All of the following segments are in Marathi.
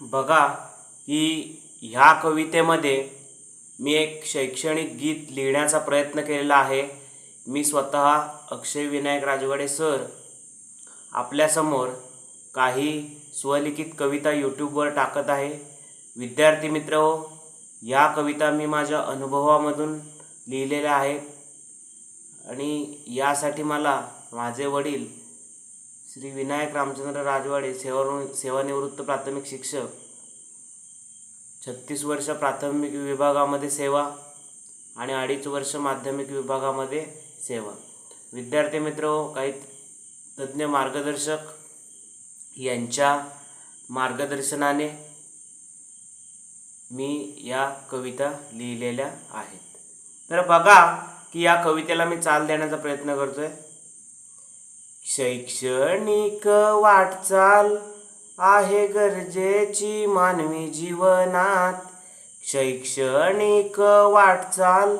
बघा की ह्या कवितेमध्ये मी एक शैक्षणिक गीत लिहिण्याचा प्रयत्न केलेला आहे. मी स्वतः अक्षय विनायक राजवाडे सर आपल्यासमोर काही स्वलिखित कविता यूट्यूबवर टाकत आहे. विद्यार्थी मित्र हो या कविता मी माझ्या अनुभवामधून लिहिलेल्या आहेत. आणि यासाठी मला माझे वडील श्री विनायक रामचंद्र राजवाडे सेवा सेवानिवृत्त प्राथमिक शिक्षक छत्तीस वर्ष प्राथमिक विभागामध्ये सेवा आणि अडीच वर्ष माध्यमिक विभागामध्ये सेवा. विद्यार्थी मित्र काही तज्ज्ञ मार्गदर्शक यांच्या मार्गदर्शनाने मी या कविता लिहिलेल्या आहेत. तर बघा की या कवितेला मी चाल देण्याचा प्रयत्न करतो आहे शैक्षणिक वाटचाल आहे गरजेची मानवी जीवनात. शैक्षणिक वाटचाल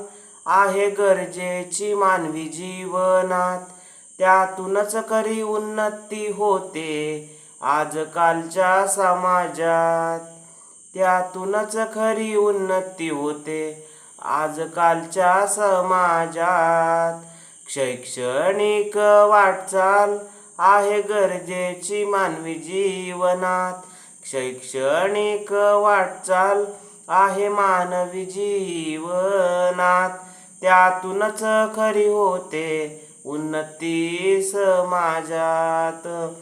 आहे गरजेची मानवी जीवनात. त्यातूनच खरी उन्नती होते आजकालच्या समाजात. त्यातूनच खरी उन्नती होते आजकालच्या समाजात. शैक्षणिक वाटचाल आहे गरजेची मानवी जीवनात. शैक्षणिक वाटचाल आहे मानवी जीवनात. त्यातूनच खरी होते उन्नती समाजात.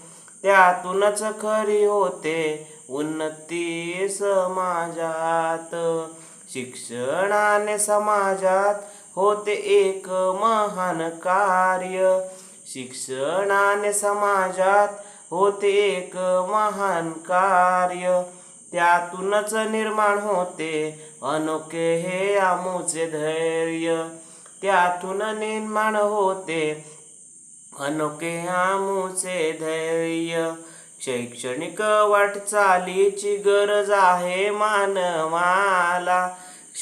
त्यातूनच खरी होते उन्नती समाजात. शिक्षणाने समाजात होते एक महान कार्य. शिक्षणाने समाजात होते एक महान कार्य. त्यातूनच निर्माण होते अनोखे हे आमूचे धैर्य. त्यातून निर्माण होते अनोखे आमूचे धैर्य. शैक्षणिक वाटचालीची गरज आहे मानवाला.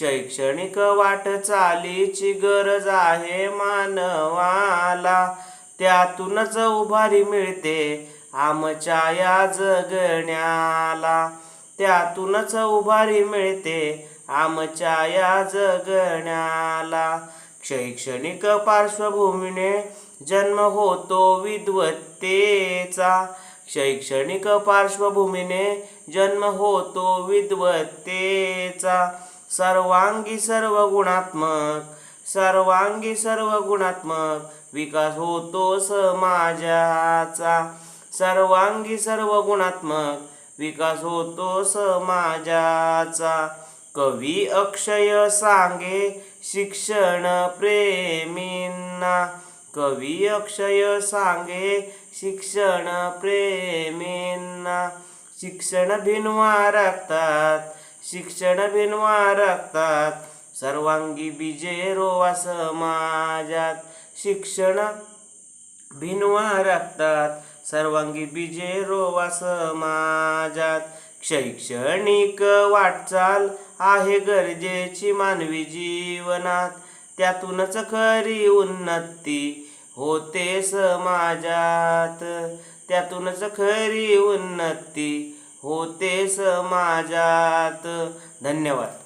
शैक्षणिक वाटचालीची गरज आहे मानवाला. त्यातूनच उभारी मिळते आमच्या या जगण्याला. त्यातूनच उभारी मिळते आमच्या या जगण्याला. शैक्षणिक पार्श्वभूमीने जन्म होतो विद्वत्तेचा. शैक्षणिक पार्श्वभूमीने जन्म होतो विद्वत्तेचा. सर्वांगी सर्व गुणात्मक सर्वांगी सर्व गुणात्मक विकास होतो समाजाचा सर्वांगी सर्व गुणात्मक विकास होतो समाजाचा कवी अक्षय सांगे शिक्षण प्रेमींना. कवी अक्षय सांगे शिक्षण प्रेमींना. शिक्षण भिनवा राखतात शिक्षण भिनवा राखतात सर्वांगी बीजे रोवा समाजात. शिक्षण भिनवा राखतात सर्वांगी बीजे रोवा समाजात. शैक्षणिक वाटचाल आहे गरजेची मानवी जीवनात. त्यातूनच खरी उन्नती होते समाजात. त्यातूनच खरी उन्नती होते माझ्यात. धन्यवाद.